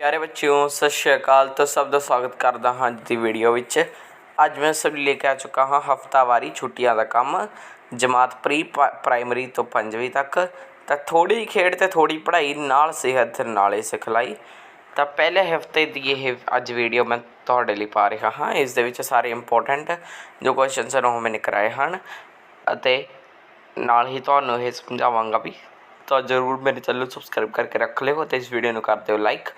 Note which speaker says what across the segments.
Speaker 1: ਪਿਆਰੇ ਬੱਚਿਓ, ਸਤਿ ਸ਼੍ਰੀ ਅਕਾਲ। ਤੋਂ ਸਭ ਦਾ ਸਵਾਗਤ ਕਰਦਾ ਹਾਂ ਅੱਜ ਦੀ ਵੀਡੀਓ ਵਿੱਚ। ਅੱਜ ਮੈਂ ਸਭ ਲਈ ਲੈ ਕੇ ਆ ਚੁੱਕਾ ਹਾਂ, ਹਫਤਾਵਾਰੀ ਛੁੱਟੀਆਂ ਦਾ ਕੰਮ। ਜਮਾਤ ਪ੍ਰੀ ਪ- ਪ੍ਰਾਇਮਰੀ ਤੋਂ ਪੰਜਵੀਂ ਤੱਕ। ਤਾਂ ਥੋੜੀ ਖੇਡ ਤੇ ਥੋੜੀ ਪੜ੍ਹਾਈ, ਨਾਲ ਸਿਹਤ ਤੇ ਨਾਲੇ ਸਿਖਲਾਈ। ਤਾਂ ਪਹਿਲੇ ਹਫ਼ਤੇ ਦੀ ਇਹ ਅੱਜ ਵੀਡੀਓ ਮੈਂ ਤੁਹਾਡੇ ਲਈ ਪਾ ਰਿਹਾ ਹਾਂ। ਇਸ ਦੇ ਵਿੱਚ ਸਾਰੇ ਇੰਪੋਰਟੈਂਟ ਜੋ ਕੁਐਸਚਨਸ ਹਨ, ਉਹ ਮੈਨੇ ਕਰਾਏ ਹਨ। ਅਤੇ ਨਾਲ ਹੀ ਤੁਹਾਨੂੰ ਇਹ ਸਮਝਾਵਾਂਗਾ ਵੀ ਤਾਂ ਜਰੂਰ ਮੇਰੇ ਚੈਨਲ ਨੂੰ ਸਬਸਕ੍ਰਾਈਬ ਕਰਕੇ ਰੱਖ ਲਿਓ ਤੇ ਇਸ ਵੀਡੀਓ ਨੂੰ ਕਰ ਦਿਓ ਲਾਈਕ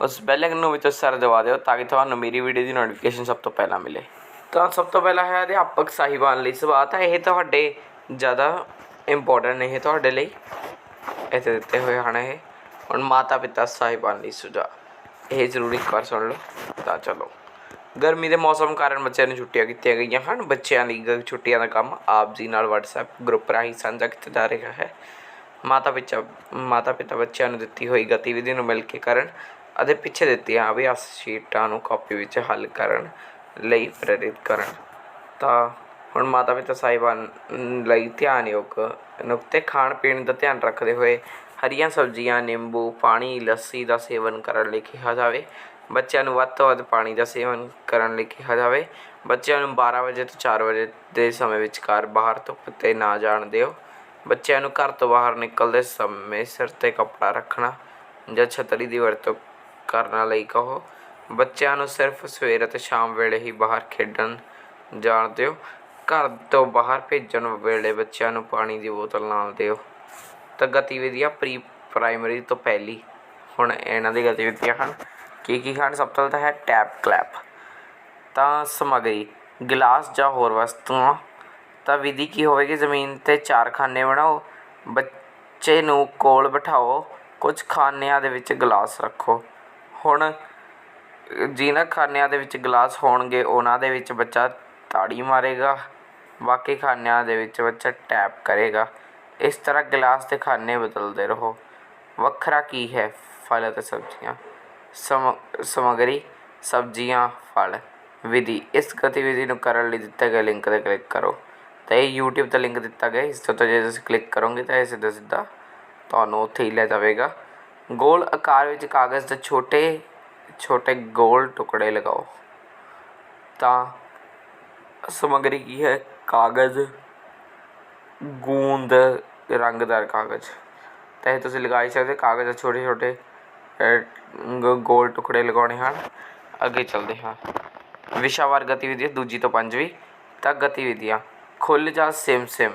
Speaker 1: ਉਸ ਬੈਲ ਆਈਕਨ ਨੂੰ ਵਿੱਚ ਸਰ ਸਾਰਾ ਦਬਾ ਦਿਓ ਤਾਂ ਕਿ ਤੁਹਾਨੂੰ ਮੇਰੀ ਵੀਡੀਓ ਦੀ ਨੋਟੀਫਿਕੇਸ਼ਨ ਸਭ ਤੋਂ ਪਹਿਲਾਂ ਮਿਲੇ। ਤਾਂ ਸਭ ਤੋਂ ਪਹਿਲਾਂ ਹੈ ਅਧਿਆਪਕ ਸਾਹਿਬਾਨ ਲਈ ਸਵਾਲ, ਤਾਂ ਇਹ ਤੁਹਾਡੇ ਜ਼ਿਆਦਾ ਇੰਪੋਰਟੈਂਟ ਨਹੀਂ ਤੁਹਾਡੇ ਲਈ। ਇੱਥੇ ਦਿੱਤੇ ਹੋਏ ਹਨ ਇਹ। ਹੁਣ ਮਾਤਾ ਪਿਤਾ ਸਾਹਿਬਾਨ ਲਈ ਸੁਝਾਅ। ਇਹ ਜ਼ਰੂਰ ਇੱਕ ਵਾਰ ਸੁਣ ਲਓ, ਤਾਂ ਚਲੋ। ਗਰਮੀ ਦੇ ਮੌਸਮ ਕਾਰਨ ਬੱਚਿਆਂ ਨੂੰ ਛੁੱਟੀਆਂ ਕੀਤੀਆਂ ਗਈਆਂ ਹਨ। ਬੱਚਿਆਂ ਲਈ ਗ- ਛੁੱਟੀਆਂ ਦਾ ਕੰਮ ਆਪ ਜੀ ਨਾਲ WhatsApp ਗਰੁੱਪ ਰਾਹੀਂ ਸਾਂਝਾ ਕੀਤਾ ਜਾ ਰਿਹਾ ਹੈ। ਮਾਤਾ ਪਿਤਾ ਮਾਤਾ ਪਿਤਾ ਬੱਚਿਆਂ ਨੂੰ ਦਿੱਤੀ ਹੋਈ ਗਤੀਵਿਧੀ ਨੂੰ ਮਿਲ ਕੇ ਕਰਨ ਅਤੇ ਪਿੱਛੇ ਦਿੱਤੀਆਂ ਅਭਿਆਸ ਸ਼ੀਟਾਂ ਨੂੰ ਕਾਪੀ ਵਿੱਚ ਹੱਲ ਕਰਨ ਲਈ ਪ੍ਰੇਰਿਤ ਕਰਨ। ਤਾਂ ਹੁਣ ਮਾਤਾ ਪਿਤਾ ਸਾਹਿਬਾਨ ਲਈ ਧਿਆਨਯੋਗ ਨੁਕਤੇ ਖਾਣ ਪੀਣ ਦਾ ਧਿਆਨ ਰੱਖਦੇ ਹੋਏ ਹਰੀਆਂ ਸਬਜ਼ੀਆਂ, ਨਿੰਬੂ, ਪਾਣੀ, ਲੱਸੀ ਦਾ ਸੇਵਨ ਕਰਨ ਲਈ ਕਿਹਾ ਜਾਵੇ। ਬੱਚਿਆਂ ਨੂੰ ਵੱਧ ਤੋਂ ਵੱਧ ਪਾਣੀ ਦਾ ਸੇਵਨ ਕਰਨ ਲਈ ਕਿਹਾ ਜਾਵੇ। ਬੱਚਿਆਂ ਨੂੰ 12 ਵਜੇ ਤੋਂ 4 ਵਜੇ ਦੇ ਸਮੇਂ ਵਿਚਕਾਰ ਬਾਹਰ ਧੁੱਪ ਤੇ ਨਾ ਜਾਣ ਦਿਓ। ਬੱਚਿਆਂ ਨੂੰ ਘਰ ਤੋਂ ਬਾਹਰ ਨਿਕਲਦੇ ਸਮੇਂ ਸਿਰ ਤੇ ਕੱਪੜਾ ਰੱਖਣਾ ਜਾਂ ਛਤਰੀ ਦੀ ਵਰਤੋਂ ਕਰਨ ਲਈ ਕਹੋ। ਬੱਚਿਆਂ ਨੂੰ ਸਿਰਫ ਸਵੇਰ ਅਤੇ ਸ਼ਾਮ ਵੇਲੇ ਹੀ ਬਾਹਰ ਖੇਡਣ ਜਾਣ ਦਿਓ। ਘਰ ਤੋਂ ਬਾਹਰ ਭੇਜਣ ਵੇਲੇ ਬੱਚਿਆਂ ਨੂੰ ਪਾਣੀ ਦੀ ਬੋਤਲ ਨਾਲ ਦਿਓ। ਤਾਂ ਗਤੀਵਿਧੀਆਂ ਪ੍ਰੀ ਪ੍ਰਾਇਮਰੀ ਤੋਂ ਪਹਿਲੀ। ਹੁਣ ਇਹਨਾਂ ਦੀ ਗਤੀਵਿਧੀਆਂ ਹਨ। ਕੀ ਕੀ ਹਨ? ਸਭ ਤੋਂ ਪਹਿਲਾਂ ਹੈ ਟੈਪ ਕਲੈਪ। ਤਾਂ ਸਮੱਗਰੀ, ਗਲਾਸ ਜਾਂ ਹੋਰ ਵਸਤੂਆਂ। ਤਾਂ ਵਿਧੀ ਕੀ ਹੋਵੇਗੀ? ਜ਼ਮੀਨ ਤੇ ਚਾਰ ਖਾਨੇ ਬਣਾਓ। ਬੱਚੇ ਨੂੰ ਕੋਲ ਬਿਠਾਓ। ਕੁਝ ਖਾਨਿਆਂ ਦੇ ਵਿੱਚ ਗਲਾਸ ਰੱਖੋ। ਹੁਣ ਜਿਨ੍ਹਾਂ ਖਾਨਿਆਂ ਦੇ ਵਿੱਚ ਗਲਾਸ ਹੋਣਗੇ, ਉਹਨਾਂ ਦੇ ਵਿੱਚ ਬੱਚਾ ਤਾੜੀ ਮਾਰੇਗਾ, ਬਾਕੀ ਖਾਨਿਆਂ ਦੇ ਵਿੱਚ ਬੱਚਾ ਟੈਪ ਕਰੇਗਾ। ਇਸ ਤਰ੍ਹਾਂ ਗਲਾਸ ਦੇ ਖਾਨੇ ਬਦਲਦੇ ਰਹੋ। ਵੱਖਰਾ ਕੀ ਹੈ ਫਲ ਅਤੇ ਸਬਜ਼ੀਆਂ? ਸਮ, ਸਮੱਗਰੀ, ਸਬਜ਼ੀਆਂ, ਫਲ। ਵਿਧੀ। ਇਸ ਗਤੀਵਿਧੀ ਨੂੰ ਕਰਨ ਲਈ ਦਿੱਤੇ ਗਏ ਲਿੰਕ ਤੇ ਕਲਿੱਕ ਕਰੋ। ਤਾਂ ਇਹ YouTube ਤੇ ਲਿੰਕ ਦਿੱਤਾ ਗਿਆ। ਇਸ ਤੋਂ ਜੇ ਤੁਸੀਂ ਕਲਿੱਕ ਕਰੋਗੇ ਤਾਂ ਇਹ ਸਿੱਧਾ ਸਿੱਧਾ ਤੁਹਾਨੂੰ ਉੱਥੇ ਹੀ ਲੈ ਜਾਵੇਗਾ। ਗੋਲ ਆਕਾਰ ਵਿੱਚ ਕਾਗਜ਼ ਦੇ ਛੋਟੇ ਛੋਟੇ ਗੋਲ ਟੁਕੜੇ ਲਗਾਓ। ਤਾਂ ਸਮੱਗਰੀ ਕੀ ਹੈ? ਕਾਗਜ਼, ਗੂੰਦ, ਰੰਗਦਾਰ ਕਾਗਜ਼। ਤਾਂ ਇਹ ਤੁਸੀਂ ਲਗਾ ਹੀ ਸਕਦੇ ਕਾਗਜ਼ ਦੇ ਛੋਟੇ ਛੋਟੇ ਗੋਲ ਟੁਕੜੇ ਲਗਾਉਣੇ ਹਨ। ਅੱਗੇ ਚੱਲਦੇ ਹਾਂ। ਵਿਸ਼ਾਵਾਰ ਗਤੀਵਿਧੀ ਦੂਜੀ ਤੋਂ ਪੰਜਵੀਂ। ਤਾਂ ਗਤੀਵਿਧੀਆਂ ਖੁੱਲ ਜਾਂ ਸਿਮ ਸਿਮ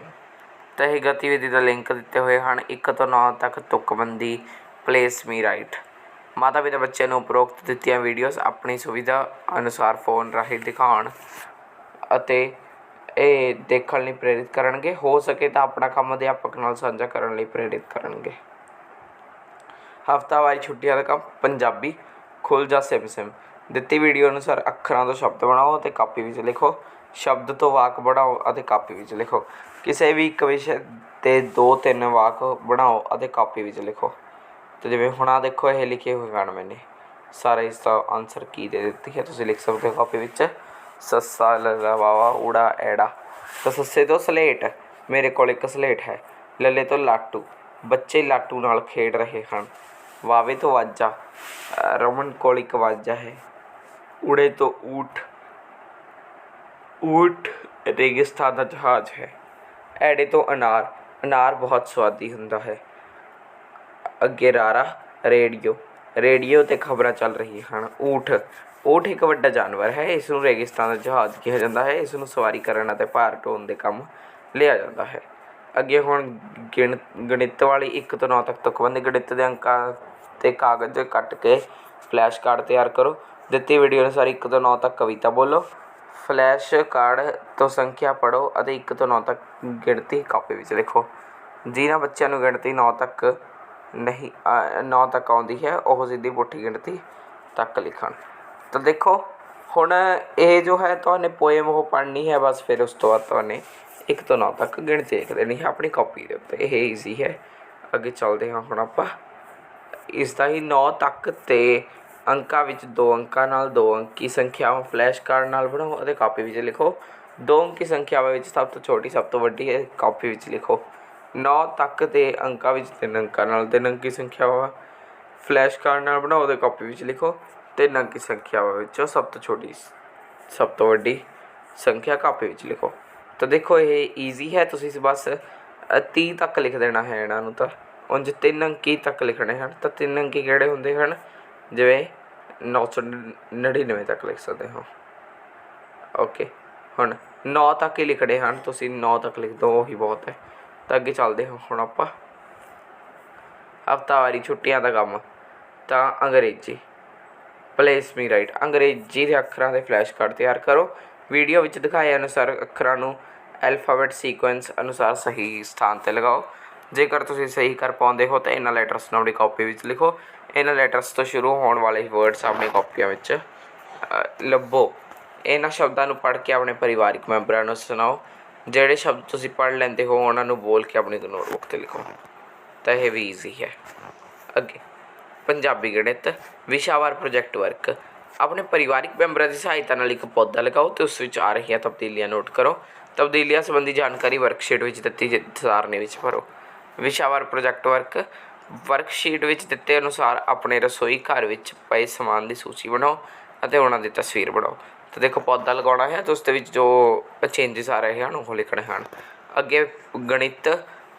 Speaker 1: ਤਾਂ ਇਹ ਗਤੀਵਿਧੀ ਦਾ ਲਿੰਕ ਦਿੱਤੇ ਹੋਏ ਹਨ। 1 ਤੋਂ 9 ਤੱਕ ਤੁਕਬੰਦੀ ਪਲੇਸ ਮੀ ਰਾਈਟ ਮਾਤਾ ਪਿਤਾ ਬੱਚਿਆਂ ਨੂੰ ਉਪਰੋਕਤ ਦਿੱਤੀਆਂ ਵੀਡੀਓਜ਼ ਆਪਣੀ ਸੁਵਿਧਾ ਅਨੁਸਾਰ ਫੋਨ ਰਾਹੀਂ ਦਿਖਾਉਣ ਅਤੇ ਇਹ ਦੇਖਣ ਲਈ ਪ੍ਰੇਰਿਤ ਕਰਨਗੇ। ਹੋ ਸਕੇ ਤਾਂ ਆਪਣਾ ਕੰਮ ਅਧਿਆਪਕ ਨਾਲ ਸਾਂਝਾ ਕਰਨ ਲਈ ਪ੍ਰੇਰਿਤ ਕਰਨਗੇ। ਹਫਤਾਵਾਰੀ ਛੁੱਟੀਆਂ ਦਾ ਕੰਮ, ਪੰਜਾਬੀ, ਖੁੱਲ ਜਾ ਸਿਮ ਸਿਮ ਦਿੱਤੀ ਵੀਡੀਓ ਅਨੁਸਾਰ ਅੱਖਰਾਂ ਤੋਂ ਸ਼ਬਦ ਬਣਾਓ ਅਤੇ ਕਾਪੀ ਵਿੱਚ ਲਿਖੋ। ਸ਼ਬਦ ਤੋਂ ਵਾਕ ਬਣਾਓ ਅਤੇ ਕਾਪੀ ਵਿੱਚ ਲਿਖੋ। ਕਿਸੇ ਵੀ ਇੱਕ ਵਿਸ਼ੇ ਤੇ ਦੋ ਤਿੰਨ ਵਾਕ ਬਣਾਓ ਅਤੇ ਕਾਪੀ ਵਿੱਚ ਲਿਖੋ। ਤੇ ਜਿਵੇਂ ਹੁਣ ਆ ਦੇਖੋ, ਇਹ ਲਿਖੇ ਹੋਏ ਹਨ ਮੈਨੇ ਸਾਰਾ ਇਸ ਦਾ ਆਨਸਰ ਕੀ ਦੇ ਦਿੱਤੀ ਹੈ ਤੁਸੀਂ ਲਿਖ ਸਕਦੇ ਹੋ ਕਾਪੀ ਵਿੱਚ। ਸੱਸਾ, ਲੱਲਾ ਵਾਵਾ ਊੜਾ, ਐੜਾ। ਤਾਂ ਸੱਸੇ ਤੋਂ ਸਲੇਟ ਮੇਰੇ ਕੋਲ ਇੱਕ ਸਲੇਟ ਹੈ। ਲੱਲੇ ਤੋਂ ਲਾਟੂ, ਬੱਚੇ ਲਾਟੂ ਨਾਲ ਖੇਡ ਰਹੇ ਹਨ। ਵਾਵੇ ਤੋਂ ਵਾਜਾ ਰਮਨ ਕੋਲ ਇੱਕ ਵਾਜਾ ਹੈ। ਊੜੇ ਤੋਂ ਊਠ ਊਠ ਰੇਗਿਸਤਾਨ ਦਾ ਜਹਾਜ਼ ਹੈ। ਐੜੇ ਤੋਂ ਅਨਾਰ ਅਨਾਰ ਬਹੁਤ ਸਵਾਦੀ ਹੁੰਦਾ ਹੈ। ਅੱਗੇ ਰਾਰਾ, ਰੇਡੀਓ। ਰੇਡੀਓ ਤੇ ਖਬਰਾਂ ਚੱਲ ਰਹੀਆਂ ਹਨ। ਊਠ। ਊਠ ਇੱਕ ਵੱਡਾ ਜਾਨਵਰ ਹੈ। ਇਸ ਨੂੰ ਰੇਗਿਸਤਾਨ ਦਾ ਜਹਾਜ਼ ਕਿਹਾ ਜਾਂਦਾ ਹੈ। ਇਸ ਨੂੰ ਸਵਾਰੀ ਕਰਨ ਅਤੇ ਭਾਰ ਢੋਣ ਦੇ ਕੰਮ ਲਿਆ ਜਾਂਦਾ ਹੈ। ਅੱਗੇ ਹੁਣ ਗਿਣ, ਗਣਿਤ ਵਾਲੀ 1 ਤੋਂ 9 ਤੱਕ ਤੁਕਬੰਦੀ ਗਣਿਤ ਦੇ ਅੰਕਾਂ ਤੇ ਕਾਗਜ਼ ਕੱਟ ਕੇ ਫਲੈਸ਼ ਕਾਰਡ ਤਿਆਰ ਕਰੋ। ਦਿੱਤੀ ਵੀਡੀਓ ਅਨੁਸਾਰ 1 ਤੋਂ 9 ਤੱਕ ਕਵਿਤਾ ਬੋਲੋ। ਫਲੈਸ਼ ਕਾਰਡ ਤੋਂ ਸੰਖਿਆ ਪੜੋ ਅਤੇ 1 ਤੋਂ 9 ਤੱਕ ਗਿਣਤੀ ਕਾਪੀ ਵਿੱਚ ਲਿਖੋ। ਜਿਨ੍ਹਾਂ ਬੱਚਿਆਂ ਨੂੰ ਗਿਣਤੀ 9 ਤੱਕ ਨਹੀਂ ਨੌ ਤੱਕ ਆਉਂਦੀ ਹੈ, ਉਹ ਸਿੱਧੀ ਪੁੱਠੀ ਗਿਣਤੀ ਤੱਕ ਲਿਖਣ। ਤਾਂ ਦੇਖੋ, ਹੁਣ ਇਹ ਜੋ ਹੈ ਤੁਹਾਨੂੰ ਪੋਇਮ ਉਹ ਪੜ੍ਹਨੀ ਹੈ, ਬਸ ਫਿਰ ਉਸ ਤੋਂ ਬਾਅਦ ਤੁਹਾਨੂੰ 1 ਤੋਂ 9 ਤੱਕ ਗਿਣਤੀ ਲਿਖ ਦੇਣੀ ਹੈ ਆਪਣੀ ਕਾਪੀ ਦੇ ਉੱਤੇ। ਇਹ ਈਜ਼ੀ ਹੈ। ਅੱਗੇ ਚੱਲਦੇ ਹਾਂ ਹੁਣ ਆਪਾਂ। ਇਸ ਦਾ ਹੀ 9 ਤੱਕ ਤੇ ਅੰਕਾਂ ਵਿੱਚ ਦੋ ਅੰਕਾਂ ਨਾਲ ਦੋ ਅੰਕੀ ਸੰਖਿਆਵਾਂ ਫਲੈਸ਼ ਕਾਰਡ ਨਾਲ ਬਣਾਓ ਅਤੇ ਕਾਪੀ ਵਿੱਚ ਲਿਖੋ। ਦੋ ਅੰਕੀ ਸੰਖਿਆਵਾਂ ਵਿੱਚ ਸਭ ਤੋਂ ਛੋਟੀ, ਸਭ ਤੋਂ ਵੱਡੀ ਹੈ ਕਾਪੀ ਵਿੱਚ ਲਿਖੋ। 9 ਤੱਕ ਦੇ ਅੰਕਾਂ ਵਿੱਚ ਤਿੰਨ ਅੰਕਾਂ ਨਾਲ, ਤਿੰਨ ਅੰਕੀ ਸੰਖਿਆਵਾਂ ਫਲੈਸ਼ ਕਾਰਡ ਨਾਲ ਬਣਾਓ ਤੇ ਕਾਪੀ ਵਿੱਚ ਲਿਖੋ, ਤਿੰਨ ਅੰਕੀ ਸੰਖਿਆ ਵਿੱਚੋਂ ਸਭ ਤੋਂ ਛੋਟੀ, ਸਭ ਤੋਂ ਵੱਡੀ ਸੰਖਿਆ ਕਾਪੀ ਵਿੱਚ ਲਿਖੋ। ਤਾਂ ਦੇਖੋ, ਇਹ ਈਜ਼ੀ ਹੈ, ਤੁਸੀਂ ਬਸ 30 ਤੱਕ ਲਿਖ ਦੇਣਾ ਹੈ ਇਹਨਾਂ ਨੂੰ ਤਾਂ। ਉਂਝ ਤਿੰਨ ਅੰਕੀ ਤੱਕ ਲਿਖਣੇ ਹਨ, ਤਾਂ ਤਿੰਨ ਅੰਕੀ ਕਿਹੜੇ ਹੁੰਦੇ ਹਨ? ਜਿਵੇਂ 999 ਤੱਕ ਲਿਖ ਸਕਦੇ ਹੋ। ਓਕੇ ਹੁਣ 9 ਤੱਕ ਹੀ ਲਿਖਣੇ ਹਨ, ਤੁਸੀਂ 9 ਤੱਕ ਲਿਖ ਦਿਓ ਉਹੀ ਬਹੁਤ ਹੈ। ਤਾਂ ਅੱਗੇ ਚੱਲਦੇ ਹਾਂ ਹੁਣ ਆਪਾਂ। ਹਫਤਾਵਾਰੀ ਛੁੱਟੀਆਂ ਦਾ ਕੰਮ, ਤਾਂ ਅੰਗਰੇਜ਼ੀ। ਪਲੇਸ ਮੀ ਰਾਈਟ ਅੰਗਰੇਜ਼ੀ ਦੇ ਅੱਖਰਾਂ ਦੇ ਫਲੈਸ਼ ਕਾਰਡ ਤਿਆਰ ਕਰੋ। ਵੀਡੀਓ ਵਿੱਚ ਦਿਖਾਏ ਅਨੁਸਾਰ ਅੱਖਰਾਂ ਨੂੰ ਐਲਫਾਬੈਟ ਸੀਕੁਐਂਸ ਅਨੁਸਾਰ ਸਹੀ ਸਥਾਨ ਤੇ ਲਗਾਓ। ਜੇਕਰ ਤੁਸੀਂ ਸਹੀ ਕਰ ਪਾਉਂਦੇ ਹੋ ਤਾਂ ਇਹਨਾਂ ਲੈਟਰਸ ਨੂੰ ਆਪਣੀ ਕਾਪੀ ਵਿੱਚ ਲਿਖੋ। ਇਹਨਾਂ ਲੈਟਰਸ ਤੋਂ ਸ਼ੁਰੂ ਹੋਣ ਵਾਲੇ ਵਰਡਸ ਆਪਣੀ ਕਾਪੀਆਂ ਵਿੱਚ ਲੱਭੋ। ਇਹਨਾਂ ਸ਼ਬਦਾਂ ਨੂੰ ਪੜ੍ਹ ਕੇ ਆਪਣੇ ਪਰਿਵਾਰਿਕ ਮੈਂਬਰਾਂ ਨੂੰ ਸੁਣਾਓ। ਜਿਹੜੇ ਸ਼ਬਦ ਤੁਸੀਂ ਪੜ੍ਹ ਲੈਂਦੇ ਹੋ, ਉਹਨਾਂ ਨੂੰ ਬੋਲ ਕੇ ਆਪਣੀ ਨੋਟਬੁੱਕ ਤੇ ਲਿਖੋ। ਤਾਂ ਇਹ ਵੀ ਈਜ਼ੀ ਹੈ। ਅੱਗੇ, ਪੰਜਾਬੀ ਗਣਿਤ, ਵਿਸ਼ਾਵਾਰ ਪ੍ਰੋਜੈਕਟ ਵਰਕ ਆਪਣੇ ਪਰਿਵਾਰਿਕ ਮੈਂਬਰਾਂ ਦੀ ਸਹਾਇਤਾ ਨਾਲ ਇੱਕ ਪੌਦਾ ਲਗਾਓ ਤੇ ਉਸ ਵਿੱਚ ਆ ਰਹੀਆਂ ਤਬਦੀਲੀਆਂ ਨੋਟ ਕਰੋ। ਤਬਦੀਲੀਆਂ ਸੰਬੰਧੀ ਜਾਣਕਾਰੀ ਵਰਕਸ਼ੀਟ ਵਿੱਚ ਦਿੱਤੀ ਜ- ਵਿੱਚ ਭਰੋ। ਵਿਸ਼ਾਵਾਰ ਪ੍ਰੋਜੈਕਟ ਵਰਕ ਵਰਕਸ਼ੀਟ ਵਿੱਚ ਦਿੱਤੇ ਅਨੁਸਾਰ ਆਪਣੇ ਰਸੋਈ ਘਰ ਵਿੱਚ ਪਏ ਸਮਾਨ ਦੀ ਸੂਚੀ ਬਣਾਓ ਅਤੇ ਉਹਨਾਂ ਦੀ ਤਸਵੀਰ ਬਣਾਓ। ਤਾਂ ਦੇਖੋ ਪੌਦਾ ਲਗਾਉਣਾ ਹੈ ਤਾਂ ਉਸ ਦੇ ਵਿੱਚ ਜੋ ਚੇਂਜਸ ਆ ਰਹੇ ਹਨ, ਉਹ ਲਿਖਣੇ ਹਨ। ਅੱਗੇ ਗਣਿਤ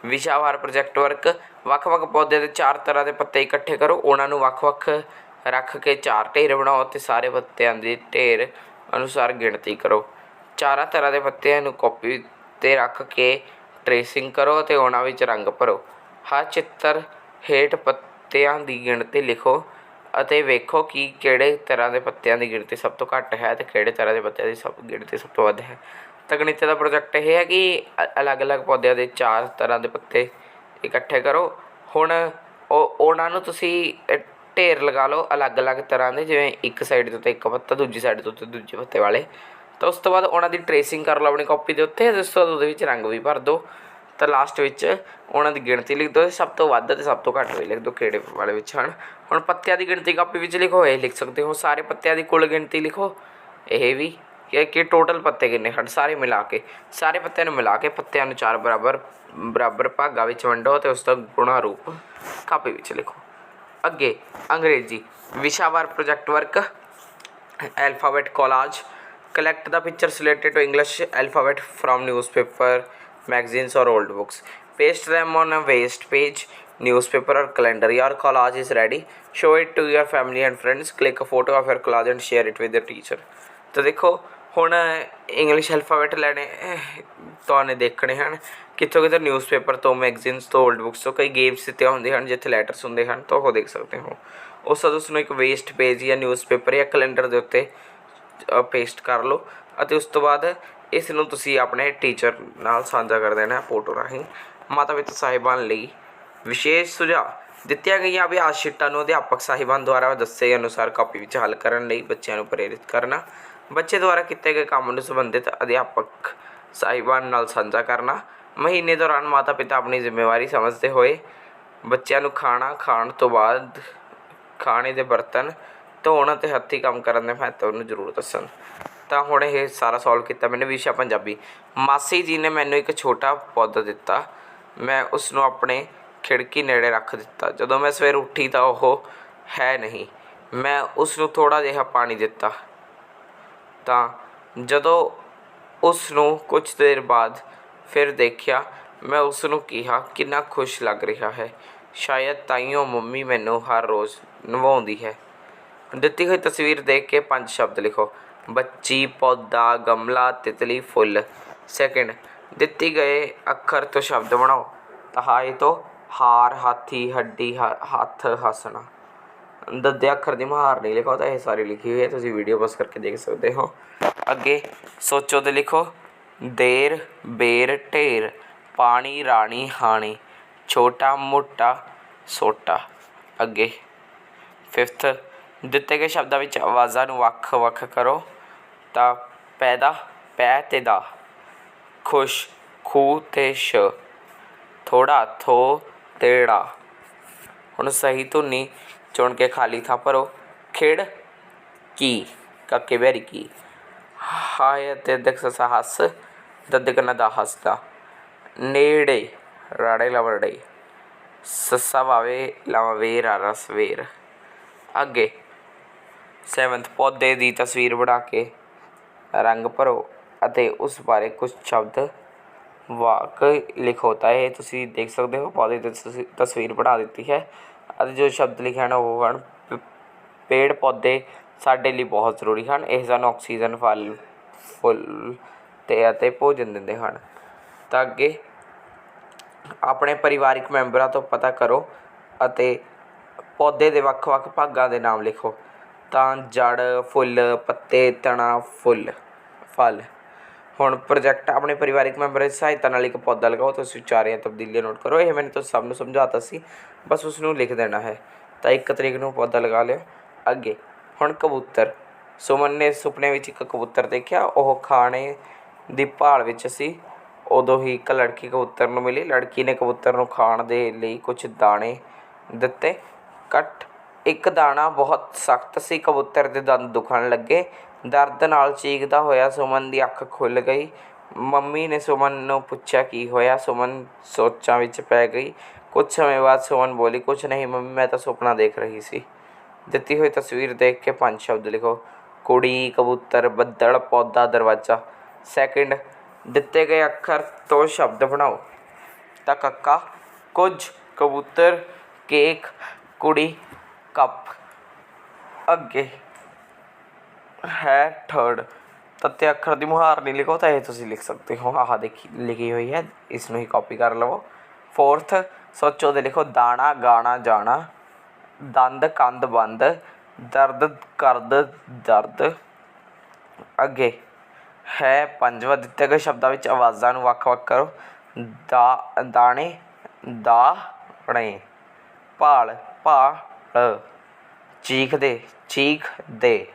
Speaker 1: ਵਿਸ਼ਾਵਾਰ ਪ੍ਰੋਜੈਕਟ ਵਰਕ ਵੱਖ-ਵੱਖ ਪੌਦੇ ਦੇ ਚਾਰ ਤਰ੍ਹਾਂ ਦੇ ਪੱਤੇ ਇਕੱਠੇ ਕਰੋ। ਉਹਨਾਂ ਨੂੰ ਵੱਖ-ਵੱਖ ਰੱਖ ਕੇ ਚਾਰ ਢੇਰ ਬਣਾਓ ਤੇ ਸਾਰੇ ਪੱਤਿਆਂ ਦੇ ਢੇਰ ਅਨੁਸਾਰ ਗਿਣਤੀ ਕਰੋ। ਚਾਰਾਂ ਤਰ੍ਹਾਂ ਦੇ ਪੱਤਿਆਂ ਨੂੰ ਕਾਪੀ ਤੇ ਰੱਖ ਕੇ ਟ੍ਰੇਸਿੰਗ ਕਰੋ ਤੇ ਉਹਨਾਂ ਵਿੱਚ ਰੰਗ ਭਰੋ। ਹਰ ਚਿੱਤਰ ਹੇਠ ਪੱਤਿਆਂ ਦੀ ਗਿਣਤੀ ਲਿਖੋ। ਅਤੇ ਵੇਖੋ ਕਿ ਕਿਹੜੇ ਤਰ੍ਹਾਂ ਦੇ ਪੱਤਿਆਂ ਦੀ ਗਿਣਤੀ ਸਭ ਤੋਂ ਘੱਟ ਹੈ ਅਤੇ ਕਿਹੜੇ ਤਰ੍ਹਾਂ ਦੇ ਪੱਤਿਆਂ ਦੀ ਸਭ, ਗਿਣਤੀ ਸਭ ਤੋਂ ਵੱਧ ਹੈ। ਤਕਨੀਕ ਦਾ ਪ੍ਰੋਜੈਕਟ ਇਹ ਹੈ ਕਿ ਅਲੱਗ-ਅਲੱਗ ਪੌਦਿਆਂ ਦੇ ਚਾਰ ਤਰ੍ਹਾਂ ਦੇ ਪੱਤੇ ਇਕੱਠੇ ਕਰੋ। ਹੁਣ ਉਹ, ਉਹਨਾਂ ਨੂੰ ਤੁਸੀਂ ਢੇਰ ਲਗਾ ਲਓ ਅਲੱਗ-ਅਲੱਗ ਤਰ੍ਹਾਂ ਦੇ, ਜਿਵੇਂ ਇੱਕ ਸਾਈਡ ਤੋਂ ਤੇ ਇੱਕ ਪੱਤਾ, ਦੂਜੀ ਸਾਈਡ ਤੋਂ ਤੇ ਦੂਜੇ ਪੱਤੇ ਵਾਲੇ। ਤਾਂ ਉਸ ਤੋਂ ਬਾਅਦ ਉਹਨਾਂ ਦੀ ਟ੍ਰੇਸਿੰਗ ਕਰ ਲਓ ਆਪਣੀ ਕਾਪੀ ਦੇ ਉੱਤੇ ਤੇ ਉਸ ਤੋਂ ਬਾਅਦ ਉਹਦੇ ਵਿੱਚ ਰੰਗ ਵੀ ਭਰ ਦਿਓ। ਤਾਂ ਲਾਸਟ ਵਿੱਚ ਉਹਨਾਂ ਦੀ ਗਿਣਤੀ ਲਿਖ ਦਿਓ ਸਭ ਤੋਂ ਵੱਧ ਤੇ ਸਭ ਤੋਂ ਘੱਟ ਵੀ ਲਿਖ ਦਿਓ ਕਿਹੜੇ ਵਾਲੇ ਵਿੱਚ ਹਨ? ਹੁਣ ਪੱਤਿਆਂ ਦੀ ਗਿਣਤੀ ਕਾਪੀ ਵਿੱਚ ਲਿਖੋ, ਇਹ ਲਿਖ ਸਕਦੇ ਹੋ। ਸਾਰੇ ਪੱਤਿਆਂ ਦੀ ਕੁੱਲ ਗਿਣਤੀ ਲਿਖੋ। ਇਹ ਵੀ ਕਿ ਟੋਟਲ ਪੱਤੇ ਕਿੰਨੇ ਹਨ? ਸਾਰੇ ਮਿਲਾ ਕੇ, ਸਾਰੇ ਪੱਤਿਆਂ ਨੂੰ ਮਿਲਾ ਕੇ ਪੱਤਿਆਂ ਨੂੰ ਚਾਰ ਬਰਾਬਰ ਬਰਾਬਰ ਭਾਗਾਂ ਵਿੱਚ ਵੰਡੋ ਤੇ ਉਸ ਦਾ ਗੁਣਾ ਰੂਪ ਕਾਪੀ ਵਿੱਚ ਲਿਖੋ। ਅੱਗੇ ਅੰਗਰੇਜ਼ੀ ਵਿਸ਼ਾਵਾਰ project work alphabet collage, collect the pictures related to english alphabet from newspaper magazines or old books paste them on a waste page newspaper or calendar your collage is ready show it to your family and friends click a photo of your collage and share it with your teacher ਤਾਂ ਦੇਖੋ ਹੁਣ English alphabet ਲੈਣੇ ਅਹ, ਤੁਹਾਨੂੰ ਦੇਖਣੇ ਹਨ ਕਿੱਥੋਂ ਕਿੱਥੋਂ newspaper ਤੋਂ ਮੈਗਜ਼ੀਨਸ ਤੋਂ ਓਲਡ ਬੁੱਕਸ ਤੋਂ ਕਈ ਗੇਮਸ ਦਿੱਤੇ ਹੁੰਦੇ ਹਨ ਜਿੱਥੇ ਲੈਟਰਸ ਹੁੰਦੇ ਹਨ ਤਾਂ ਉਹ ਦੇਖ ਸਕਦੇ ਹੋ ਉਸ ਤੋਂ ਉਸ ਨੂੰ ਇੱਕ ਵੇਸਟ ਪੇਜ ਜਾਂ ਨਿਊਜ਼ਪੇਪਰ ਜਾਂ ਕੈਲੰਡਰ ਦੇ ਉੱਤੇ ਪੇਸਟ ਕਰ ਲਓ ਅਤੇ ਉਸ ਤੋਂ ਬਾਅਦ ਇਸ ਨੂੰ ਤੁਸੀਂ ਆਪਣੇ ਟੀਚਰ ਨਾਲ ਸਾਂਝਾ ਕਰ ਦੇਣਾ ਫੋਟੋ ਰਾਹੀਂ। ਮਾਤਾ ਪਿਤਾ ਸਾਹਿਬਾਨ ਲਈ ਵਿਸ਼ੇਸ਼ ਸੁਝਾਅ ਦਿੱਤੀਆਂ ਗਈਆਂ ਅਭਿਆਸ ਸ਼ੀਟਾਂ ਨੂੰ ਅਧਿਆਪਕ ਸਾਹਿਬਾਨ ਦੁਆਰਾ ਦੱਸੇ ਅਨੁਸਾਰ ਕਾਪੀ ਵਿੱਚ ਹੱਲ ਕਰਨ ਲਈ ਬੱਚਿਆਂ ਨੂੰ ਪ੍ਰੇਰਿਤ ਕਰਨਾ, ਬੱਚੇ ਦੁਆਰਾ ਕੀਤੇ ਗਏ ਕੰਮ ਨੂੰ ਸੰਬੰਧਿਤ ਅਧਿਆਪਕ ਸਾਹਿਬਾਨ ਨਾਲ ਸਾਂਝਾ ਕਰਨਾ, ਮਹੀਨੇ ਦੌਰਾਨ ਮਾਤਾ ਪਿਤਾ ਆਪਣੀ ਜ਼ਿੰਮੇਵਾਰੀ ਸਮਝਦੇ ਹੋਏ ਬੱਚਿਆਂ ਨੂੰ ਖਾਣਾ ਖਾਣ ਤੋਂ ਬਾਅਦ ਖਾਣੇ ਦੇ ਬਰਤਨ, ਧੋਣ ਅਤੇ ਹੱਥੀਂ ਕੰਮ ਕਰਨ ਦੇ ਮਹੱਤਵ ਨੂੰ ਜ਼ਰੂਰ ਦੱਸਣ। ਤਾਂ ਹੁਣ ਇਹ ਸਾਰਾ ਸੋਲਵ ਕੀਤਾ ਮੈंने ਵਿਸ਼ਾ ਪੰਜਾਬੀ। ਮਾਸੀ ਜੀ ਨੇ ਮੈਨੂੰ ਇੱਕ ਛੋਟਾ ਪੌਦਾ ਦਿੱਤਾ। ਮੈਂ ਉਸ ਨੂੰ ਆਪਣੇ ਖਿੜਕੀ ਨੇੜੇ ਰੱਖ ਦਿੱਤਾ। ਜਦੋਂ ਮੈਂ ਸਵੇਰ ਉੱਠੀ ਤਾਂ ਉਹ ਹੈ ਨਹੀਂ। ਮੈਂ ਉਸ ਨੂੰ ਥੋੜਾ ਜਿਹਾ ਪਾਣੀ ਦਿੱਤਾ। ਤਾਂ ਜਦੋਂ ਉਸ ਨੂੰ ਕੁਝ ਦੇਰ ਬਾਅਦ ਫਿਰ ਦੇਖਿਆ, ਮੈਂ ਉਸ ਨੂੰ ਕਿਹਾ, ਕਿੰਨਾ ਖੁਸ਼ ਲੱਗ ਰਿਹਾ ਹੈ। ਸ਼ਾਇਦ ਤਾਈਓ ਮੰਮੀ ਮੈਨੂੰ ਹਰ ਰੋਜ਼ ਨਵਾਉਂਦੀ ਹੈ। ਦਿੱਤੀ ਹੋਈ ਤਸਵੀਰ ਦੇਖ ਕੇ ਪੰਜ ਸ਼ਬਦ ਲਿਖੋ। ਬੱਚੀ, ਪੌਦਾ, ਗਮਲਾ, ਤਿਤਲੀ ਫੁੱਲ। ਸੈਕਿੰਡ ਦਿੱਤੀ ਗਏ ਅੱਖਰ ਤੋਂ ਸ਼ਬਦ ਬਣਾਓ। ਤਹਾਈ ਤੋਂ ਹਾਰ, ਹਾਥੀ, ਹੱਡੀ, ਹ- ਹੱਥ, ਹੱਸਣਾ। ਦੱਦੇ ਅੱਖਰ ਦੀ ਮਹਾਰ ਨਹੀਂ ਲਿਖੋ ਤਾਂ ਇਹ ਸਾਰੀ ਲਿਖੀ ਹੋਈ ਹੈ। ਤੁਸੀਂ ਵੀਡੀਓ ਬਸ ਕਰਕੇ ਦੇਖ ਸਕਦੇ ਹੋ। ਅੱਗੇ ਸੋਚੋ ਤੇ ਲਿਖੋ। ਦੇਰ, ਬੇਰ, ਢੇਰ, ਪਾਣੀ, ਰਾਣੀ, ਹਾਣੀ, ਛੋਟਾ, ਮੋਟਾ, ਸੋਟਾ। ਅੱਗੇ। ਫਿਫਥ ਦਿੱਤੇ ਗਏ ਸ਼ਬਦਾਂ ਵਿੱਚ ਆਵਾਜ਼ਾਂ ਨੂੰ ਵੱਖ-ਵੱਖ ਕਰੋ। ਤਾਂ ਪੈਦਾ ਪੈ ਤੇ ਦਾ। ਖੁਸ਼, ਖੂ ਤੇ ਸ਼। ਥੋੜਾ ਥੋ ਤੇੜਾ ਹੁਣ ਸਹੀ ਧੁਨੀ ਚੁਣ ਕੇ ਖਾਲੀ ਥਾਂ ਭਰੋ। ਖਿੜ ਕੀ, ਕੱਕੇ ਬੈਰੀ ਕੀ। ਹਾਏ ਤੇ ਦੇਖ ਸਸਾ ਹੱਸ ਦੱਦ ਦਾ ਹੱਸਦਾ। ਨੇੜੇ ਰਾੜੇ ਲਵੜੇ ਸੱਸਾ ਵਾਵੇ, ਲਵੇ ਰਾਰਾ ਅੱਗੇ 7th ਪੌਦੇ ਦੀ ਤਸਵੀਰ ਬਣਾ ਕੇ ਰੰਗ ਭਰੋ ਅਤੇ ਉਸ ਬਾਰੇ ਕੁਝ ਸ਼ਬਦ ਵਾਕ ਲਿਖੋ। ਤਾਂ ਇਹ ਤੁਸੀਂ ਦੇਖ ਸਕਦੇ ਹੋ, ਪੌਦੇ ਦੀ ਤਸ- ਤਸਵੀਰ ਬਣਾ ਦਿੱਤੀ ਹੈ। ਅਤੇ ਜੋ ਸ਼ਬਦ ਲਿਖੇ ਹਨ, ਉਹ ਹਨ ਪੇੜ ਪੌਦੇ ਸਾਡੇ ਲਈ ਬਹੁਤ ਜ਼ਰੂਰੀ ਹਨ। ਇਹ ਸਾਨੂੰ ਆਕਸੀਜਨ, ਫਲ, ਫੁੱਲ ਤੇ ਅਤੇ ਭੋਜਨ ਦਿੰਦੇ ਹਨ। ਤਾਂ ਅੱਗੇ ਆਪਣੇ ਪਰਿਵਾਰਿਕ ਮੈਂਬਰਾਂ ਤੋਂ ਪਤਾ ਕਰੋ ਅਤੇ ਪੌਦੇ ਦੇ ਵੱਖ-ਵੱਖ ਭਾਗਾਂ ਦੇ ਨਾਮ ਲਿਖੋ। ਤਾਂ ਜੜ ਫੁੱਲ, ਪੱਤੇ, ਤਣਾ, ਫੁੱਲ। ਫਲ। ਹੁਣ ਪ੍ਰੋਜੈਕਟ ਆਪਣੇ ਪਰਿਵਾਰਿਕ ਮੈਂਬਰਾਂ ਦੀ ਸਹਾਇਤਾ ਨਾਲ ਇੱਕ ਪੌਦਾ ਲਗਾਓ, ਤੁਸੀਂ ਉਚਾਰੀਆਂ ਤਬਦੀਲੀਆਂ ਨੋਟ ਕਰੋ। ਇਹ ਮੈंने ਤੁਹਾਨੂੰ ਸਭ ਨੂੰ ਸਮਝਾਤਾ ਸੀ, ਬਸ ਉਸ ਨੂੰ ਲਿਖ ਦੇਣਾ ਹੈ। ਤਾਂ ਇੱਕ ਤਰੀਕ ਨੂੰ ਪੌਦਾ ਲਗਾ ਲਿਓ। ਅੱਗੇ, ਹੁਣ ਕਬੂਤਰ। ਸੁਮਨ ਨੇ ਸੁਪਨੇ ਵਿੱਚ ਇੱਕ ਕਬੂਤਰ ਦੇਖਿਆ, ਉਹ ਖਾਣੇ ਦੀ ਭਾਲ ਵਿੱਚ ਸੀ। ਉਦੋਂ ਹੀ ਇੱਕ ਲੜਕੀ ਕਬੂਤਰ ਨੂੰ ਮਿਲੀ। ਲੜਕੀ ਨੇ ਕਬੂਤਰ ਨੂੰ ਖਾਣ ਦੇ ਲਈ ਕੁਝ ਦਾਣੇ ਦਿੱਤੇ। ਕੱਟ। ਇੱਕ ਦਾਣਾ ਬਹੁਤ ਸਖਤ ਸੀ। ਕਬੂਤਰ ਦੇ ਦੰਦ ਦੁਖਣ ਲੱਗੇ। ਦਰਦ ਨਾਲ ਚੀਕਦਾ ਹੋਇਆ ਸੁਮਨ ਦੀ ਅੱਖ ਖੁੱਲ੍ਹ ਗਈ। ਮੰਮੀ ਨੇ ਸੁਮਨ ਨੂੰ ਪੁੱਛਿਆ, ਕੀ ਹੋਇਆ? ਸੁਮਨ ਸੋਚਾਂ ਵਿੱਚ ਪੈ ਗਈ। ਕੁਝ ਸਮੇਂ ਬਾਅਦ ਸੁਮਨ ਬੋਲੀ ਕੁਝ ਨਹੀਂ ਮੰਮੀ, ਮੈਂ ਤਾਂ ਸੁਪਨਾ ਦੇਖ ਰਹੀ ਸੀ। ਦਿੱਤੀ ਹੋਈ ਤਸਵੀਰ ਦੇਖ ਕੇ ਪੰਜ ਸ਼ਬਦ ਲਿਖੋ। ਕੁੜੀ, ਕਬੂਤਰ, ਬੱਦਲ, ਪੌਦਾ, ਦਰਵਾਜ਼ਾ। ਸੈਕਿੰਡ, ਦਿੱਤੇ ਗਏ ਅੱਖਰ ਤੋਂ ਸ਼ਬਦ ਬਣਾਓ। ਤਾਂ ਕੱਕਾ, ਕੁਝ ਕਬੂਤਰ, ਕੇਕ, ਕੁੜੀ, ਕੱਪ। ਅੱਗੇ। ਹੈ ਥਰਡ ਤੱਤੇ ਅੱਖਰ ਦੀ ਮੁਹਾਰ ਨਹੀਂ ਲਿਖੋ ਤਾਂ ਇਹ ਤੁਸੀਂ ਲਿਖ ਸਕਦੇ ਹੋ। ਆਹ ਦੇਖੀ, ਲਿਖੀ ਹੋਈ ਹੈ ਇਸ ਨੂੰ ਹੀ ਕਾਪੀ ਕਰ ਲਵੋ। ਫੋਰਥ ਸੋਚੋ ਦੇ ਲਿਖੋ, ਦਾਣਾ, ਗਾਣਾ, ਜਾਣਾ। ਦੰਦ ਕੰਦ ਬੰਦ। ਦਰਦ, ਕਰਦ, ਦਰਦ। ਅੱਗੇ, ਹੈ ਪੰਜਵਾਂ ਦਿੱਤੇ ਗਏ ਸ਼ਬਦਾਂ ਵਿੱਚ ਆਵਾਜ਼ਾਂ ਨੂੰ ਵੱਖ-ਵੱਖ ਕਰੋ। ਦਾ, ਦਾਣੇ ਦਾਣੇ ਭਾਲ ਭਾ ਚੀਖ ਦੇ ਚੀਖ ਦੇ।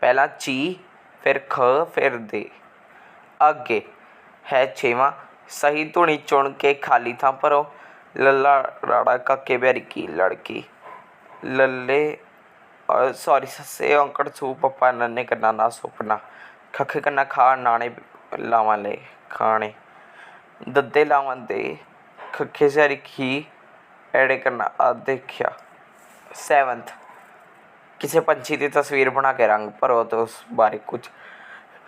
Speaker 1: ਪਹਿਲਾਂ ਚੀ, ਫਿਰ ਖ, ਫਿਰ ਦੇ। ਅੱਗੇ ਹੈ ਛੇਵਾਂ, ਸਹੀ ਧੁਨੀ ਚੁਣ ਕੇ ਖਾਲੀ ਥਾਂ ਭਰੋ। ਲੱਲਾ ਰਾੜਾ ਕੱਕੇ ਬਿਹਾਰੀ ਕੀ ਲੜਕੀ। ਲੱਲੇ ਸੌਰੀ ਸੱਸੇ ਔਂਕੜ ਸੂ ਪਪਾ ਨੰਨੇ ਕੰਨਾ ਨਾ ਸੁਪਨਾ ਖੱਖੇ ਕੰਨਾ ਖਾ ਨਾਣੇ ਲਾਵਾਂ ਲੈ ਖਾਣੇ। ਦੱਦੇ ਲਾਵਾਂ ਦੇ ਖੱਖੇ ਸਾਰੀ ਖੀ ਐੜੇ ਕਰਨਾ ਆ ਦੇਖਿਆ। 7th ਕਿਸੇ ਪੰਛੀ ਦੀ ਤਸਵੀਰ ਬਣਾ ਕੇ ਰੰਗ ਭਰੋ ਤੇ ਉਸ ਬਾਰੇ ਕੁਝ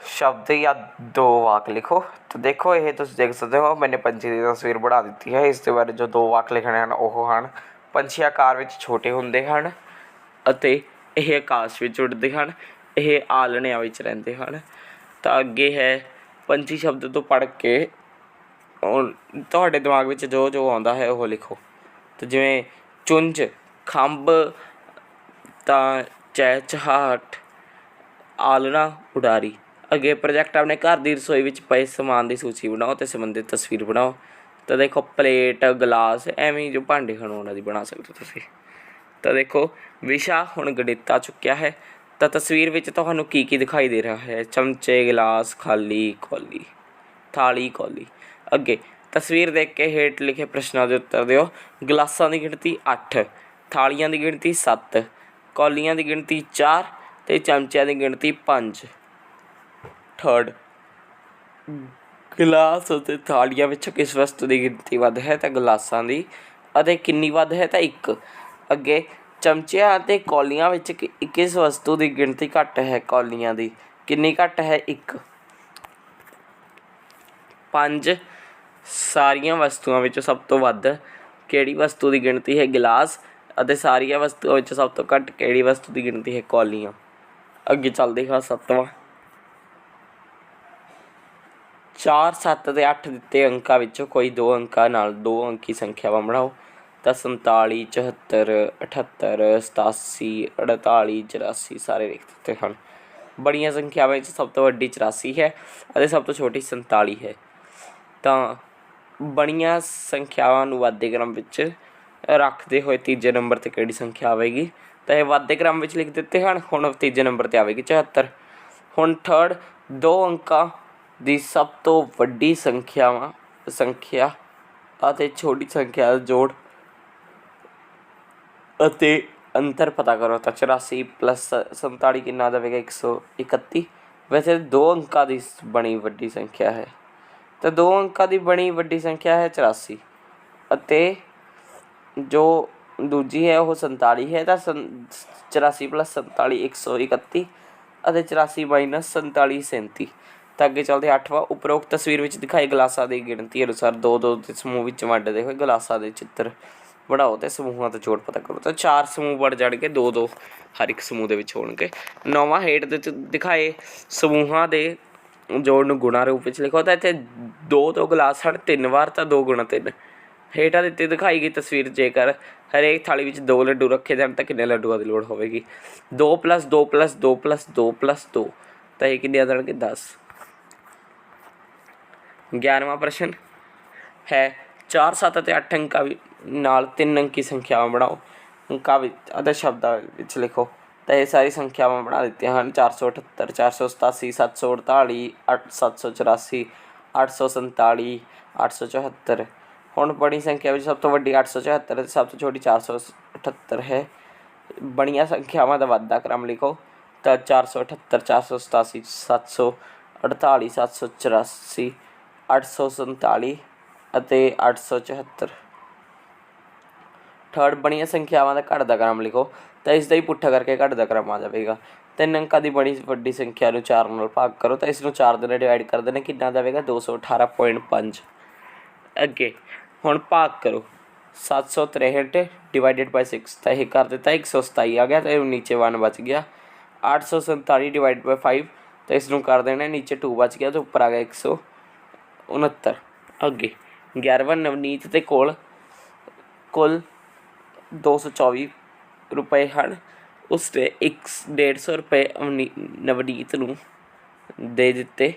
Speaker 1: ਸ਼ਬਦ ਜਾਂ ਦੋ ਵਾਕ ਲਿਖੋ। ਤਾਂ ਦੇਖੋ, ਇਹ ਤੁਸੀਂ ਦੇਖ ਸਕਦੇ ਹੋ, ਮੈਨੇ ਪੰਛੀ ਦੀ ਤਸਵੀਰ ਬਣਾ ਦਿੱਤੀ ਹੈ। ਇਸ ਦੇ ਬਾਰੇ ਜੋ ਦੋ ਵਾਕ ਲਿਖਣੇ ਹਨ, ਉਹ ਹਨ, ਪੰਛੀ ਆਕਾਰ ਵਿੱਚ ਛੋਟੇ ਹੁੰਦੇ ਹਨ ਅਤੇ ਇਹ ਆਕਾਸ਼ ਵਿੱਚ ਉੱਡਦੇ ਹਨ, ਇਹ ਆਲਣਿਆਂ ਵਿੱਚ ਰਹਿੰਦੇ ਹਨ। ਤਾਂ ਅੱਗੇ ਹੈ, ਪੰਛੀ ਸ਼ਬਦ ਤੋਂ ਪੜ੍ਹ ਕੇ ਤੁਹਾਡੇ ਦਿਮਾਗ ਵਿੱਚ ਜੋ ਜੋ ਆਉਂਦਾ ਹੈ, ਉਹ ਲਿਖੋ। ਤੇ ਜਿਵੇਂ ਚੁੰਝ, ਖੰਭ ਤਾਂ ਚਹਿਚਹਾਟ ਆਲਣਾ ਉਡਾਰੀ। ਅੱਗੇ ਪ੍ਰੋਜੈਕਟ ਆਪਣੇ ਘਰ ਦੀ ਰਸੋਈ ਵਿੱਚ ਪਏ ਸਮਾਨ ਦੀ ਸੂਚੀ ਬਣਾਓ ਤੇ ਸੰਬੰਧਿਤ ਤਸਵੀਰ ਬਣਾਓ। ਤਾਂ ਦੇਖੋ ਪਲੇਟ, ਗਲਾਸ, ਐਵੇਂ ਜੋ ਭਾਂਡੇ ਹਨ ਉਹਨਾਂ ਦੀ ਬਣਾ ਸਕਦੇ ਹੋ ਤੁਸੀਂ। ਤਾਂ ਦੇਖੋ ਵਿਸ਼ਾ ਹੁਣ ਗਣਿਤ ਆ ਚੁੱਕਿਆ ਹੈ। ਤਾਂ ਤਸਵੀਰ ਵਿੱਚ ਤੁਹਾਨੂੰ ਕੀ ਕੀ ਦਿਖਾਈ ਦੇ ਰਿਹਾ ਹੈ? ਚਮਚੇ, ਗਲਾਸ, ਖਾਲੀ, ਕੌਲੀ, ਥਾਲੀ, ਕੌਲੀ। ਅੱਗੇ ਤਸਵੀਰ ਦੇਖ ਕੇ ਹੇਠ ਲਿਖੇ ਪ੍ਰਸ਼ਨਾਂ ਦੇ ਉੱਤਰ ਦਿਓ। ਗਲਾਸਾਂ ਦੀ ਗਿਣਤੀ 8 ਥਾਲੀਆਂ ਦੀ ਗਿਣਤੀ 7 ਕੌਲੀਆਂ ਦੀ ਗਿਣਤੀ 4 ਤੇ ਚਮਚਿਆਂ ਦੀ ਗਿਣਤੀ 5 ਥਰਡ ਗਲਾਸ ਅਤੇ ਥਾਲੀਆਂ ਵਿੱਚ ਕਿਸ ਵਸਤੂ ਦੀ ਗਿਣਤੀ ਵੱਧ ਹੈ ਤਾਂ ਗਲਾਸਾਂ ਦੀ ਅਤੇ ਕਿੰਨੀ ਵੱਧ ਹੈ ਤਾਂ 1 ਅੱਗੇ, ਚਮਚਿਆਂ ਅਤੇ ਕੌਲੀਆਂ ਵਿੱਚ ਕਿ- ਕਿਸ ਵਸਤੂ ਦੀ ਗਿਣਤੀ ਘੱਟ ਹੈ ਕੌਲੀਆਂ ਦੀ? ਕਿੰਨੀ ਘੱਟ ਹੈ? 1 5 ਸਾਰੀਆਂ ਵਸਤੂਆਂ ਵਿੱਚੋਂ ਸਭ ਤੋਂ ਵੱਧ ਕਿਹੜੀ ਵਸਤੂ ਦੀ ਗਿਣਤੀ ਹੈ? ਗਿਲਾਸ ਅਤੇ ਸਾਰੀਆਂ ਵਸਤੂਆਂ ਵਿੱਚ ਸਭ ਤੋਂ ਘੱਟ ਕਿਹੜੀ ਵਸਤੂ ਦੀ ਗਿਣਤੀ ਹੈ? ਕੌਲੀਆਂ। ਅੱਗੇ ਚੱਲਦੇ ਹਾਂ ਸੱਤਵਾਂ। 4 7 ਤੇ 8 ਦਿੱਤੇ ਅੰਕਾਂ ਵਿੱਚੋਂ ਕੋਈ ਦੋ ਅੰਕਾਂ ਨਾਲ ਦੋ ਅੰਕੀ ਸੰਖਿਆਵਾਂ ਬਣਾਓ। ਤਾਂ 47 74 78 87 48 84 ਸਾਰੇ ਲਿਖ ਦਿੱਤੇ ਹਨ। ਬੜੀਆਂ ਸੰਖਿਆਵਾਂ ਵਿੱਚ ਸਭ ਤੋਂ ਵੱਡੀ 84 ਹੈ ਅਤੇ ਸਭ ਤੋਂ ਛੋਟੀ 47 ਹੈ। ਤਾਂ ਬੜੀਆਂ ਸੰਖਿਆਵਾਂ ਨੂੰ ਵਾਧੇ ਕ੍ਰਮ ਵਿੱਚ ਰੱਖਦੇ ਹੋਏ ਤੀਜੇ ਨੰਬਰ ਤੇ ਕਿਹੜੀ ਸੰਖਿਆ ਆਵੇਗੀ? ਤਾਂ ਇਹ ਵਾਧੇ ਕ੍ਰਮ ਵਿੱਚ ਲਿਖ ਦਿੱਤੇ ਹਨ। ਹੁਣ ਤੀਜੇ ਨੰਬਰ ਤੇ ਆਵੇਗੀ 74 ਹੁਣ ਥਰਡ ਦੋ ਅੰਕਾਂ ਦੀ ਸਭ ਤੋਂ ਵੱਡੀ ਸੰਖਿਆਵਾਂ, ਸੰਖਿਆ ਅਤੇ ਛੋਟੀ ਸੰਖਿਆ ਦਾ ਜੋੜ ਅਤੇ ਅੰਤਰ ਪਤਾ ਕਰੋ ਤਾਂ 84 ਪਲੱਸ 47 ਕਿੰਨਾ ਦੇਵੇਗਾ 131 ਵੈਸੇ ਦੋ ਅੰਕਾਂ ਦੀ ਬਣੀ ਵੱਡੀ ਸੰਖਿਆ ਹੈ। ਤਾਂ ਦੋ ਅੰਕਾਂ ਦੀ ਬਣੀ ਵੱਡੀ ਸੰਖਿਆ ਹੈ 84 ਅਤੇ ਜੋ ਦੂਜੀ ਹੈ ਉਹ 47 ਹੈ, ਤਾਂ ਸੰ- 84 ਪਲੱਸ 47 131 ਅਤੇ 84 ਮਾਈਨਸ 47 37 ਤਾਂ ਅੱਗੇ ਚੱਲਦੇ ਹਾਂ ਅੱਠਵਾਂ ਉਪਰੋਕਤ ਤਸਵੀਰ ਵਿੱਚ ਦਿਖਾਏ ਗਲਾਸਾਂ ਦੀ ਗਿਣਤੀ ਅਨੁਸਾਰ ਦੋ ਦੋ ਦੇ ਸਮੂਹ ਵਿੱਚ ਵੰਡਦੇ ਹੋਏ ਗਲਾਸਾਂ ਦੇ ਚਿੱਤਰ ਬਣਾਓ ਤੇ ਸਮੂਹਾਂ ਦਾ ਜੋੜ ਪਤਾ ਕਰੋ। ਤਾਂ ਚਾਰ ਸਮੂਹ ਬਣ ਜਾਣਗੇ, ਦੋ ਦੋ ਹਰ ਇੱਕ ਸਮੂਹ ਦੇ ਵਿੱਚ ਹੋਣਗੇ। ਨੌਵਾਂ ਹੇਠ ਦੇ ਦਿਖਾਏ ਸਮੂਹਾਂ ਦੇ ਜੋੜ ਨੂੰ ਗੁਣਾ ਰੂਪ ਵਿੱਚ ਲਿਖੋ, ਤਾਂ ਇੱਥੇ ਦੋ ਦੋ ਗਲਾਸ ਹਨ, ਤਿੰਨ ਵਾਰ ਤਾਂ ਦੋ ਗੁਣਾ ਤਿੰਨ। ਹੇਠਾਂ ਦਿੱਤੀ ਦਿਖਾਈ ਗਈ ਤਸਵੀਰ ਜੇਕਰ ਹਰੇਕ ਥਾਲੀ ਵਿੱਚ ਦੋ ਲੱਡੂ ਰੱਖੇ ਜਾਣ ਤਾਂ ਕਿੰਨੇ ਲੱਡੂਆਂ ਦੀ ਲੋੜ ਹੋਵੇਗੀ? 2 2 2 2 2 2 ਤਾਂ ਇਹ ਕਿੰਨੇ ਆ ਜਾਣਗੇ 10 ਗਿਆਰਵਾਂ ਪ੍ਰਸ਼ਨ ਹੈ 4 7 ਅਤੇ 8 ਅੰਕਾਂ ਵੀ- ਨਾਲ ਤਿੰਨ ਅੰਕੀ ਸੰਖਿਆਵਾਂ ਬਣਾਓ। ਅੰਕਾਂ ਵਿੱਚ ਅਤੇ ਸ਼ਬਦਾਂ ਵਿੱਚ ਲਿਖੋ। ਤਾਂ ਇਹ ਸਾਰੀ ਸੰਖਿਆਵਾਂ ਬਣਾ ਦਿੱਤੀਆਂ ਹਨ। 478 487 748 ਅੱਠ- 784 847 874 ਹੁਣ ਬੜੀ ਸੰਖਿਆ ਵਿੱਚ ਸਭ ਤੋਂ ਵੱਡੀ 874 ਅਤੇ ਸਭ ਤੋਂ ਛੋਟੀ 478 ਹੈ। ਬਣੀਆਂ ਸੰਖਿਆਵਾਂ ਦਾ ਵਾਧਾ ਕ੍ਰਮ ਲਿਖੋ। ਤਾਂ 478 487 748 784 847 ਅਤੇ 874 ਥਰਡ ਬਣੀਆਂ ਸੰਖਿਆਵਾਂ ਦਾ ਘੱਟ ਦਾ ਕ੍ਰਮ ਲਿਖੋ। ਤਾਂ ਇਸ ਦਾ ਹੀ ਪੁੱਠਾ ਕਰਕੇ ਘੱਟ ਦਾ ਕ੍ਰਮ ਆ ਜਾਵੇਗਾ। ਤਿੰਨ ਅੰਕਾਂ ਦੀ ਬੜੀ ਵੱਡੀ ਸੰਖਿਆ ਨੂੰ 4 ਨਾਲ ਭਾਗ ਕਰੋ। ਤਾਂ ਇਸ ਨੂੰ 4 ਦੇ ਨਾਲ ਡਿਵਾਈਡ ਕਰ ਦੇਣਾ ਕਿੰਨਾ ਦੇਵੇਗਾ 218.5 ਅੱਗੇ। ਹੁਣ ਭਾਗ ਕਰੋ। 763 ਡਿਵਾਈਡਡ ਬਾਈ 6 ਤਾਂ ਇਹ ਕਰ ਦਿੱਤਾ 127 ਆ ਗਿਆ ਤੇ ਨੀਚੇ 1 ਬਚ ਗਿਆ। 847 ਡਿਵਾਈਡ ਬਾਈ 5 ਤਾਂ ਇਸ ਨੂੰ ਕਰ ਦੇਣਾ, ਨੀਚੇ 2 ਬਚ ਗਿਆ ਤੇ ਉੱਪਰ ਆ ਗਿਆ 169 ਅੱਗੇ 11ਵਾਂ ਨਵਨੀਤ ਦੇ ਕੋਲ ਕੁੱਲ 224 ਰੁਪਏ ਹਨ। ਉਸ ਉਸਨੇ ਇੱਕ 150 ਰੁਪਏ ਅਵਨੀ- ਨਵਨੀਤ ਨੂੰ ਦੇ ਦਿੱਤੇ।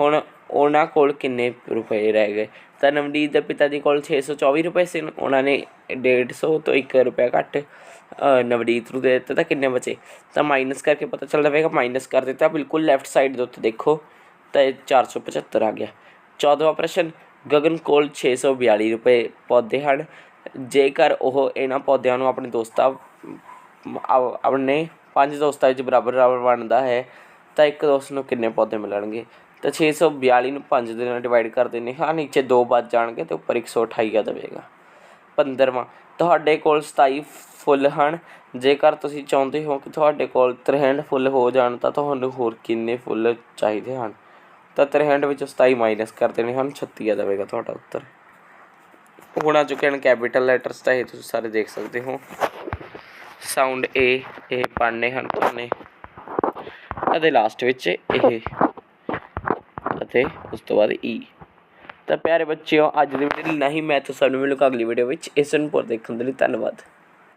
Speaker 1: ਹੁਣ ਉਹਨਾਂ ਕੋਲ ਕਿੰਨੇ ਰੁਪਏ ਰਹਿ ਗਏ? ਤਾਂ ਨਵਨੀਤ ਦੇ ਪਿਤਾ ਜੀ ਕੋਲ 624 ਰੁਪਏ ਸੀ। ਉਹਨਾਂ ਨੇ 150 ਤੋਂ 1 ਰੁਪਇਆ ਘੱਟ ਨਵਨੀਤ ਨੂੰ ਦੇ ਦਿੱਤਾ ਤਾਂ ਕਿੰਨੇ ਬਚੇ? ਤਾਂ ਮਾਈਨਸ ਕਰਕੇ ਪਤਾ ਚੱਲ ਜਾਵੇਗਾ ਮਾਈਨਸ ਕਰ ਦਿੱਤਾ। ਬਿਲਕੁਲ ਲੈਫਟ ਸਾਈਡ ਦੇ ਉੱਤੇ ਦੇਖੋ, ਤਾਂ ਇਹ 475 ਆ ਗਿਆ। 14ਵਾਂ ਪ੍ਰਸ਼ਨ, ਗਗਨ ਕੋਲ 642 ਰੁਪਏ ਪੌਦੇ ਹਨ। ਜੇਕਰ ਉਹ ਇਹਨਾਂ ਪੌਦਿਆਂ ਨੂੰ ਆਪਣੇ ਦੋਸਤਾਂ ਆਪਣੇ ਪੰਜ ਦੋਸਤਾਂ ਵਿੱਚ ਬਰਾਬਰ ਬਰਾਬਰ ਵੰਡਦਾ ਹੈ, ਤਾਂ ਇੱਕ ਦੋਸਤ ਨੂੰ ਕਿੰਨੇ ਪੌਦੇ ਮਿਲਣਗੇ? ਤਾਂ 642 ਨੂੰ 5 ਦੇ ਨਾਲ ਡਿਵਾਈਡ ਕਰ ਦਿੰਦੇ ਹਾਂ ਨੀਚੇ 2 ਬਚ ਜਾਣਗੇ ਤੇ ਉੱਪਰ 128 ਆ ਦੇਵੇਗਾ। 15ਵਾਂ ਤੁਹਾਡੇ ਕੋਲ 27 ਫੁੱਲ ਹਨ। ਜੇਕਰ ਤੁਸੀਂ ਚਾਹੁੰਦੇ ਹੋ ਕਿ ਤੁਹਾਡੇ ਕੋਲ 63 ਫੁੱਲ ਹੋ ਜਾਣ, ਤਾਂ ਤੁਹਾਨੂੰ ਹੋਰ ਕਿੰਨੇ ਫੁੱਲ ਚਾਹੀਦੇ ਹਨ? ਤਾਂ 63 ਵਿੱਚੋਂ 27 ਮਾਈਨਸ ਕਰ ਦੇਣੇ ਹਨ 36 ਆ ਜਾਵੇਗਾ ਤੁਹਾਡਾ ਉੱਤਰ। ਹੁਣ ਆ ਚੁੱਕੇ ਹਨ ਕੈਪੀਟਲ ਲੈਟਰਸ ਤਾਂ ਇਹ ਤੁਸੀਂ ਸਾਰੇ ਦੇਖ ਸਕਦੇ ਹੋ। ਸਾਊਂਡ ਏ ਇਹ ਪੜ੍ਹਨੇ ਹਨ ਤੁਹਾਨੂੰ ਅਤੇ ਲਾਸਟ ਵਿੱਚ ਇਹ ਅਤੇ ਉਸ ਤੋਂ ਬਾਅਦ ਈ ਤਾਂ ਪਿਆਰੇ ਬੱਚਿਓ, ਅੱਜ ਦੀ ਵੀਡੀਓ ਲਈ ਨਹੀਂ, ਮੈਂ ਤੁਹਾਨੂੰ ਮਿਲੂੰਗਾ ਅਗਲੀ ਵੀਡੀਓ ਵਿੱਚ। ਇਸ ਨੂੰ ਪਰ ਦੇਖਣ ਦੇ ਲਈ ਧੰਨਵਾਦ।